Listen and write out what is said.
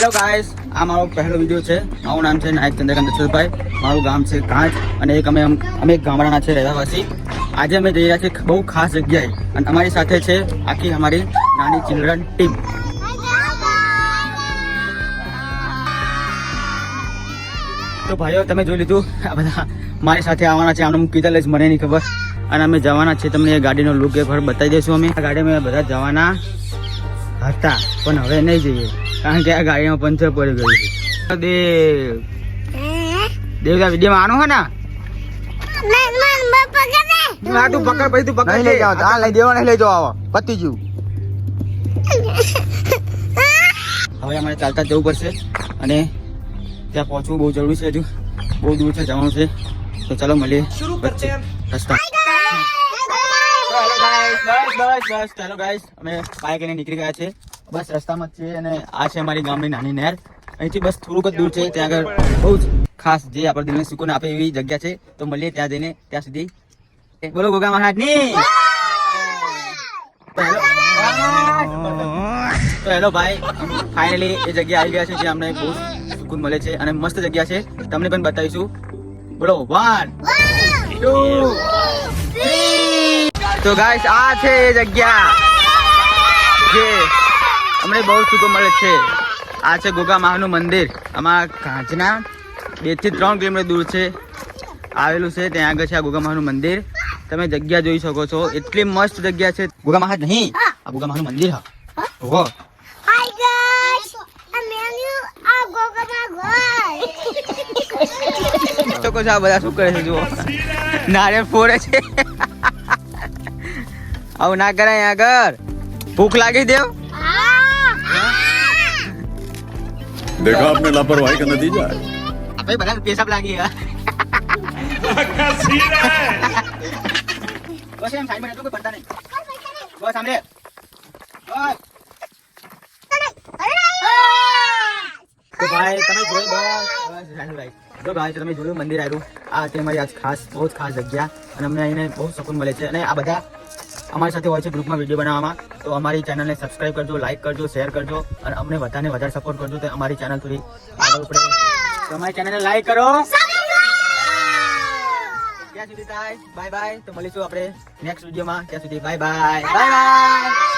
Hello guys આ મારો પહેલો વીડિયો છે. મારું નામ છે નાયક ચંદ્રકાંત દશરથભાઈ. મારું ગામ છે કાંચ અને એક અમે અમે ગામડાના છે રહેવાસી. આજે અમે જઈ રહ્યા છીએ બહુ ખાસ જગ્યાએ અને અમારી સાથે છે આખી અમારી નાની ચિલ્ડ્રન ટીમ. તો ભાઈઓ, તમે જોઈ લીધું, આ બધા મારી સાથે આવવાના છે. આમનું કીધા લઈશ મને નહીં ખબર. અને અમે જવાના છે તમને એ ગાડીનો લુક એક વાર બતાવી દઈશું અમે. આ ગાડીમાં બધા જવાના હતા. પણ હવે નહીં જઈએ. કારણ કે આ ગાડીમાં પંચર પડી ગયું છે દેવ દેવદા વિડીયોમાં આનું હે ને તું પકડ પછી તું પકડ લઈ જાઓ આ લઈ દેવાને લઈ જાઓ આવો પતી ગયું હવે અમારે ચાલતા જ જવું પડશે અને ત્યાં પહોંચવું બહુ જરૂરી છે હજુ બહુ દૂર છે જવાનું છે તો ચાલો મળીએ વચ્ચે રસ્તા બસ બસ બસ ચાલો ગાઈસ અમે બાઇક લઈને નીકળી ગયા છે બસ રસ્તામાં જ છીએ અને આ છે અમારી ગામની નાની નહેર. અહીંથી બસ થોડુંક જ દૂર છે, ત્યાં આગળ બહુ જ ખાસ જે આપણા દિલને સુકૂન આપે એવી જગ્યા છે. તો મળીએ ત્યાં જઈને, ત્યાં સુધી. બોલો ગોગા મહારાજની. તો હેલો ભાઈ, ફાઇનલી એ જગ્યા આવી ગયા છે જ્યાં અમને બહુ સુકૂન મળે છે અને મસ્ત જગ્યા છે. તમને પણ બતાવીશું. બોલો વન ટુ તો ગાઈસ આ છે એ જગ્યા. જે અમને બહુ સુખો મળે છે. આ છે ગોગા મહાનું મંદિર. આમાં કાંચના બેથી ત્રણ કિલોમીટર દૂર છે. આવેલું છે ત્યાં આગળ છે આ ગોગા મહાનું મંદિર. તમે જગ્યા જોઈ શકો છો. એટલી મસ્ત જગ્યા છે. ગોગા મહારાજ નહીં આ ગોગા મહાનું મંદિર હા. ઓહો છો આ બધા શું કરે છે જુઓ. નારિયેળ ફોડે છે. આવું ના કરાય આગળ. ભૂખ લાગી દેવ देखा आपने लापरवाही का नतीजा है આપણે બધા પેશાબ લાગી ગયા બસ એમ સાઈડ માં રહેજો, કોઈ પડતા નહીં બસ સાંભળે બસ તો ભાઈ તમે જોઈ બસ બસ રાજુભાઈ જો ભાઈ તમે જોયું મંદિર આવ્યું આ તે અમારી આજ ખાસ બહુ જ ખાસ જગ્યા અને અમને અહીંને બહુ સુકૂન મળે છે અને આ બધા અમારી સાથે હોય છે ગ્રુપમાં વિડીયો બનાવવામાં તો અમારી ચેનલને સબસ્ક્રાઇબ કરજો લાઈક કરજો શેર કરજો અને અમને વધારે વધારે સપોર્ટ કરજો તો અમારી ચેનલ થોડી આગળ પડે તો અમારી ચેનલને લાઈક કરો. ત્યાં સુધી થાય. બાય બાય તો મળીશું આપણે નેક્સ્ટ વિડીયોમાં ત્યાં સુધી બાય બાય બાય બાય